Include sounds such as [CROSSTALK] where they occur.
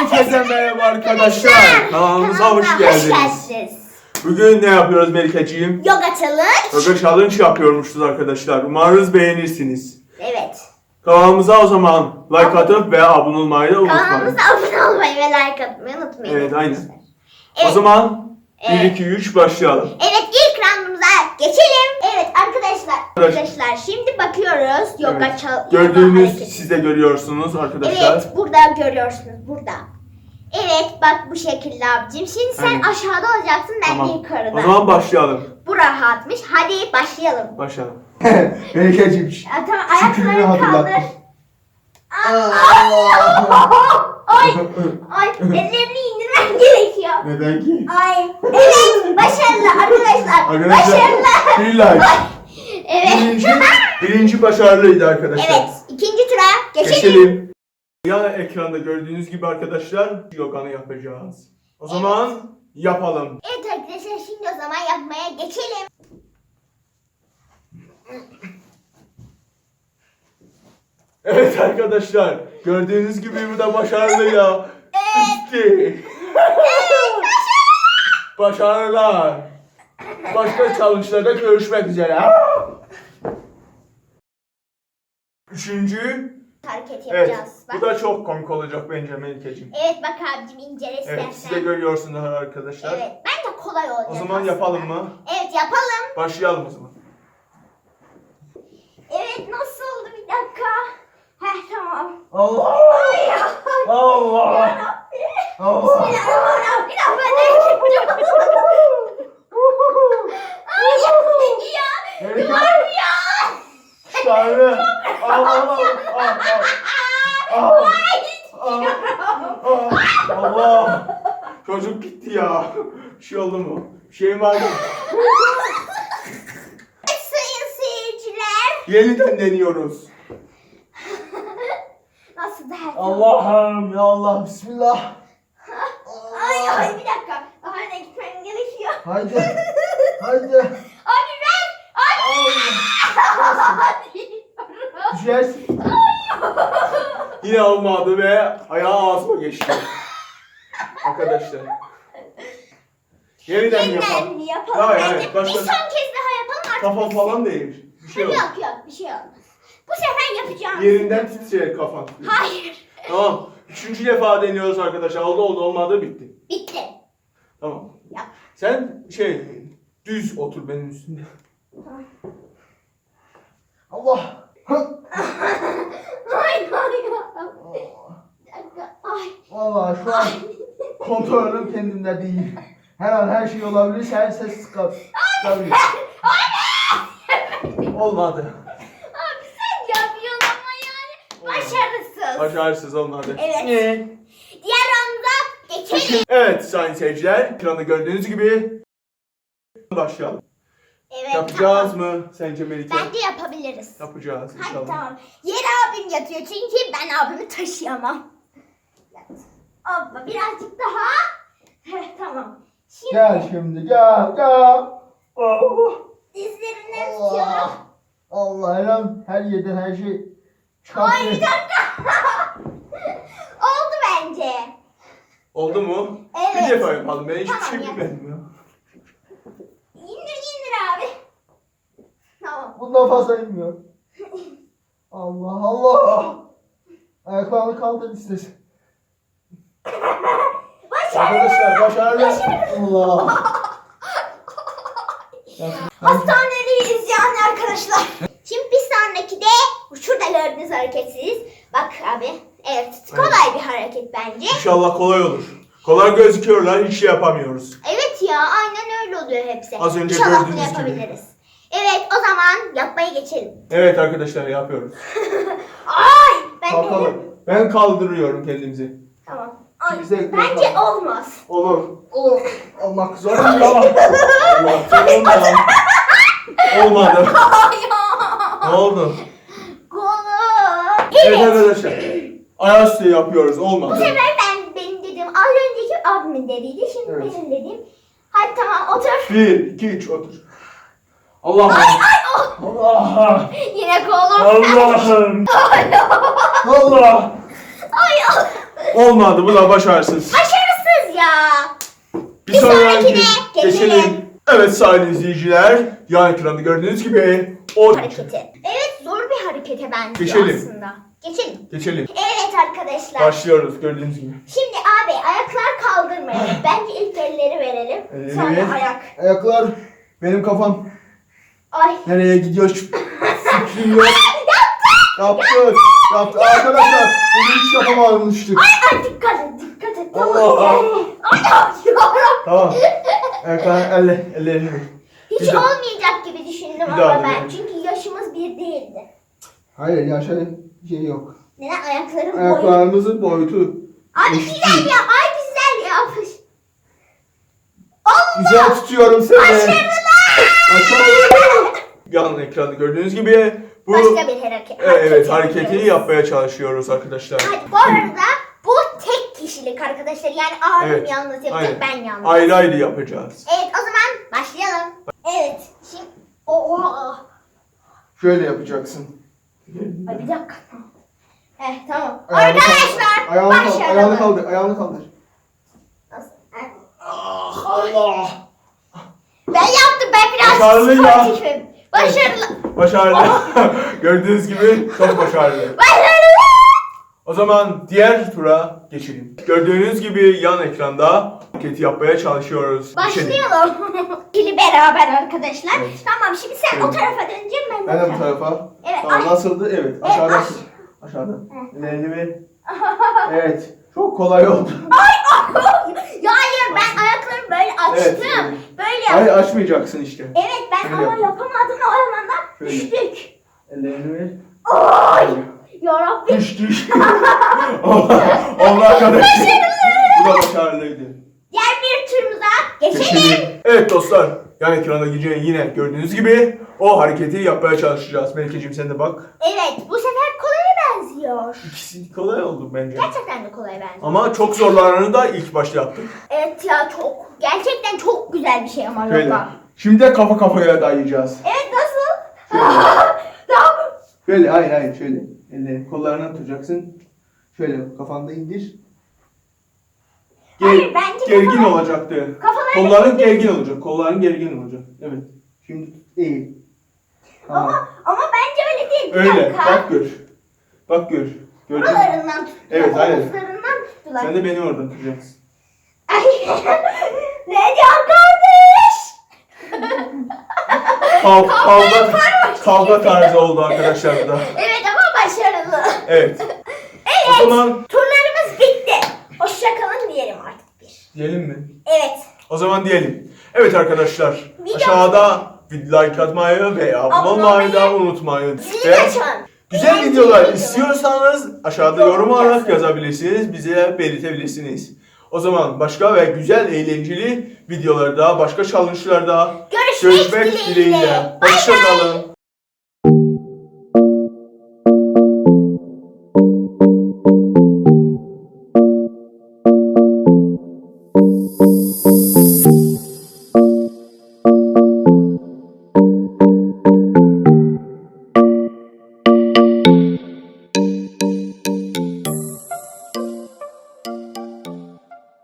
Herkese merhaba arkadaşlar. Kanalımıza hoş geldiniz. Bugün ne yapıyoruz Melike'ciğim? Yoga challenge. Yoga challenge yapıyormuşuz arkadaşlar. Umarız beğenirsiniz. Evet. Kanalımıza o zaman like atıp ve abone olmayı da unutmayın. Kanalımıza abone olmayı ve like atmayı unutmayın. Evet aynen. Evet. O zaman 1 Evet. 2 3 başlayalım. Evet ilk roundumuza geçelim. Evet arkadaşlar. Arkadaş- Arkadaşlar şimdi bakıyoruz yoga Evet. challenge. Gördüğünüz siz de görüyorsunuz arkadaşlar. Evet burada görüyorsunuz burada. Evet bak bu şekilde abicim. Şimdi sen Aynen. aşağıda olacaksın ben Tamam. yukarıda. O zaman başlayalım. Bu rahatmış. Hadi başlayalım. Başlayalım. [LAUGHS] Melike'cim. Tamam ayaklarını kaldır. Ay [LAUGHS] ay [LAUGHS] ellerini indirmen gerekiyor. Neden ki? Ay evet başarılı arkadaşlar. Arkadaşlar Başarılı. bir like. Evet. Birinci, [LAUGHS] birinci başarılıydı arkadaşlar. evet ikinci tura geçelim. Geçelim. Yan ekranda gördüğünüz gibi arkadaşlar yoganı yapacağız. O zaman yapalım. Evet arkadaşlar şimdi o zaman yapmaya geçelim. Evet arkadaşlar gördüğünüz gibi bu da başarılı ya. Bitti. Başarılar. Başka challenge'larda görüşmek üzere. Üçüncü. Hareket Evet. yapacağız. Bu Bak. da çok komik olacak bence Melike'ciğim. Evet bak abicim incele Evet istersen. siz de görüyorsunuz arkadaşlar. Evet bence kolay olacak O zaman aslında. yapalım mı? Evet yapalım. Başlayalım o zaman. Evet nasıl oldu bir dakika. Heh tamam. Allah. Ay ya. Allah. Allah. Bismillahirrahmanirrahim. Bir daha ben de yapacağım. [LAUGHS] Ya. Melike. Var ya. Tanrı. Allah Allah. Allah. Allah. Allah. Çocuk gitti ya. Bir şey oldu mu? Bir şey mi var mı? Sayın seyirciler. Yeniden deniyoruz. Nasıl derdim? Allah'ım ya Allah bismillah. Ay ay bir dakika. Daha ne gitmem gerekiyor. Haydi. Haydi. Abi ben. Ay. Hadi. Düşersin. Yine olmadı ve ayağı ağzıma geçti. Arkadaşlar. Yeniden mi yapalım? Yeniden yapalım. Hayır, hayır, Bir son kez daha yapalım artık. Bitsin. falan değil. Bir şey yok. Yok yok bir şey olmaz. Bu sefer yapacağım. Yerinden titreyerek kafan. Hayır. Tamam. Üçüncü defa deniyoruz arkadaşlar. Oldu oldu olmadı bitti. Bitti. Tamam. Yap. Sen şey düz otur benim üstünde. Allah. Ay ay ay. Vallahi şu an kontrolüm kendimde değil. Her an her şey olabilir. Her ses çıkar- çıkabilir. Olmadı. Abi sen yapıyorsun ama yani başarısız. Başarısız olmadı. Evet. Diğer rounda geçelim. Evet sayın seyirciler. Ekranda gördüğünüz gibi başlayalım. Evet. Yapacağız tamam. mı sence Melike? Bence yapabiliriz. Yapacağız Hadi inşallah. tamam. Yere abim yatıyor çünkü ben abimi taşıyamam. Yat. Abla birazcık daha. Heh, tamam. Şimdi Gel şimdi gel gel. Allah. dizlerinden Allah. Allah lan her yerden her şey Ay bir çıkartıyor. dakika. [LAUGHS] Oldu bence. Oldu mu? Evet. Bir defa yapalım. Ben hiçbir Tamam, şey yap. bilmedim ya. İndir indir abi. Fazla inmiyor. Allah Allah. Ayaklarını kaldır istesin. Başarılı. Arkadaşlar başarılı. Allah. Hastaneliyiz yani arkadaşlar. Şimdi bir sonraki de şurada gördüğünüz hareketsiz. Bak abi. Evet kolay bir hareket bence. İnşallah kolay olur. Kolay gözüküyorlar. Hiç şey yapamıyoruz. Evet ya aynen öyle oluyor hepsi. Az önce İnşallah bunu gördüğünüz gibi. yapabiliriz. Evet zaman yapmaya geçelim. Evet arkadaşlar yapıyoruz. [LAUGHS] Ay ben dedim. Kalkalım. Ben kaldırıyorum kendimizi. Tamam. Ay, bence yapalım. olmaz. Olur. Olur. Olmak zor. Allah. Olmadı. Olmadı. Ne oldu? Kolu. Evet Evet. arkadaşlar. Ayaküstü yapıyoruz. Bu Olmadı. sefer ben benim dedim. Az önceki abimin dediydi. Şimdi Evet. benim dedim. Hadi tamam otur. Bir, iki, üç otur. Allah. Ay oh. Allah. Yine kolum. Allah'ım. Allah. Ay Allah. Olmadı bu da başarısız. Başarısız ya. Bir Bir sonraki sonrakine geçelim. Evet sayın izleyiciler. Yan ekranda gördüğünüz gibi o Hareketi. Evet zor bir harekete benziyor Geçelim. aslında. Geçelim. Geçelim. Evet arkadaşlar. Başlıyoruz gördüğünüz gibi. Şimdi abi ayaklar kaldırmayalım. Bence ilk elleri verelim. Evet. Sonra ayak. Ayaklar benim kafam Ay. nereye gidiyor? Fikrim yok. [LAUGHS] Yaptı. Yaptı. Arkadaşlar bunu hiç yapamamıştık. Ay dikkat et dikkat et. Tamam. Allah. Ay yarabbim. Tamam. Ayaklar elle, ellerini. Hiç Bir de- olmayacak gibi düşündüm Bir ama daha ben. deneyelim. Çünkü yaşımız bir değildi. Hayır ya şöyle bir şey yok. Neden ayaklarım boyu? Ayaklarımızın boyutu Abi eşit güzel değil. yap. Ay güzel yapmış. Allah. Güzel tutuyorum seni. Başarılı. Yan ekranda gördüğünüz gibi bu Başka bir hareket. evet hareketi yapıyoruz. yapmaya çalışıyoruz arkadaşlar. Hadi, bu arada bu tek kişilik arkadaşlar. Yani abim Evet, yalnız yapacak aynen. ben yalnız. Ayrı ayrı yapacağız. Evet o zaman başlayalım. Evet. Şimdi Oha. Şöyle yapacaksın. Ay bir dakika. Eh tamam. Ayağını Arkadaşlar kaldır. Ayağını kaldır. başlayalım. Ayağını kaldır. Ayağını kaldır. Nasıl? Eh. Allah. Ben yaptım ben biraz Başarılı ya. sportifim. Başarılı. Başarılı. [LAUGHS] gördüğünüz gibi çok başarılı. Başarılı. O zaman diğer tura geçelim. Gördüğünüz gibi yan ekranda hareketi yapmaya çalışıyoruz. Geçelim. Başlayalım. [LAUGHS] İkili beraber arkadaşlar. Evet. Tamam şimdi sen Evet. o tarafa döneceksin ben Ben de bu tarafa. tarafa. Evet, Tamam ay. nasıldı? Evet. Ay. Aşağıdan. Hı. Ellerini ver. [LAUGHS] Evet. Çok kolay oldu. ayaklarımı böyle açtım. Evet. Böyle Hayır yaptım. açmayacaksın işte. Evet ben Şöyle ama yap. yapamadım o zamanda Şöyle. düştük. Ellerini ver. Ay yarabbim. Düş düş. [LAUGHS] Allah arkadaşlar. Bu da başarılıydı. Diğer bir turumuza geçelim. Geçelim. Evet dostlar. Yan ekranda gideceğin yine gördüğünüz gibi o hareketi yapmaya çalışacağız. Melike'cim sen de bak. Evet bu sefer benziyor. İkisi kolay oldu bence. Gerçekten de kolaya benziyor. Ama çok zorlarını da ilk başta yaptık. Evet ya çok gerçekten çok güzel bir şey ama Şöyle. Şimdi de kafa kafaya dayayacağız. Evet nasıl? [LAUGHS] Tamam. Şöyle hayır hayır şöyle. Ellerini kollarına tutacaksın. Şöyle kafanda indir. Hayır, bence gergin kafalar- olacaktı. Kafaları Kolların gergin olacak. Kolların gergin olacak. Evet. Şimdi tut eğil. Ama, Tamam. ama bence öyle değil. Bir Öyle. dakika. Bak gör. Bak gör. Gördün mü? Buralarından tuttular. Evet. Omuzlarından tuttular. Sen de beni orada tutacaksın. Ay, [LAUGHS] ne diyor kardeş? Kav, [LAUGHS] Kavga kavga, tarzı oldu arkadaşlar bu da. Evet ama başarılı. Evet. Evet. O zaman Turlarımız bitti. Hoşçakalın diyelim artık bir. diyelim mi? Evet. O zaman diyelim. Evet arkadaşlar. Video- Aşağıda like atmayı ve abone olmayı da unutmayın. Zili Ve açın. Güzel Eğlenceli videolar istiyorsanız aşağıda Yorum yorum olarak yazın. yazabilirsiniz. Bize belirtebilirsiniz. O zaman başka ve güzel eğlenceli videolarda, başka challenge'larda Görüşmek, görüşmek dileğiyle. Hoşçakalın.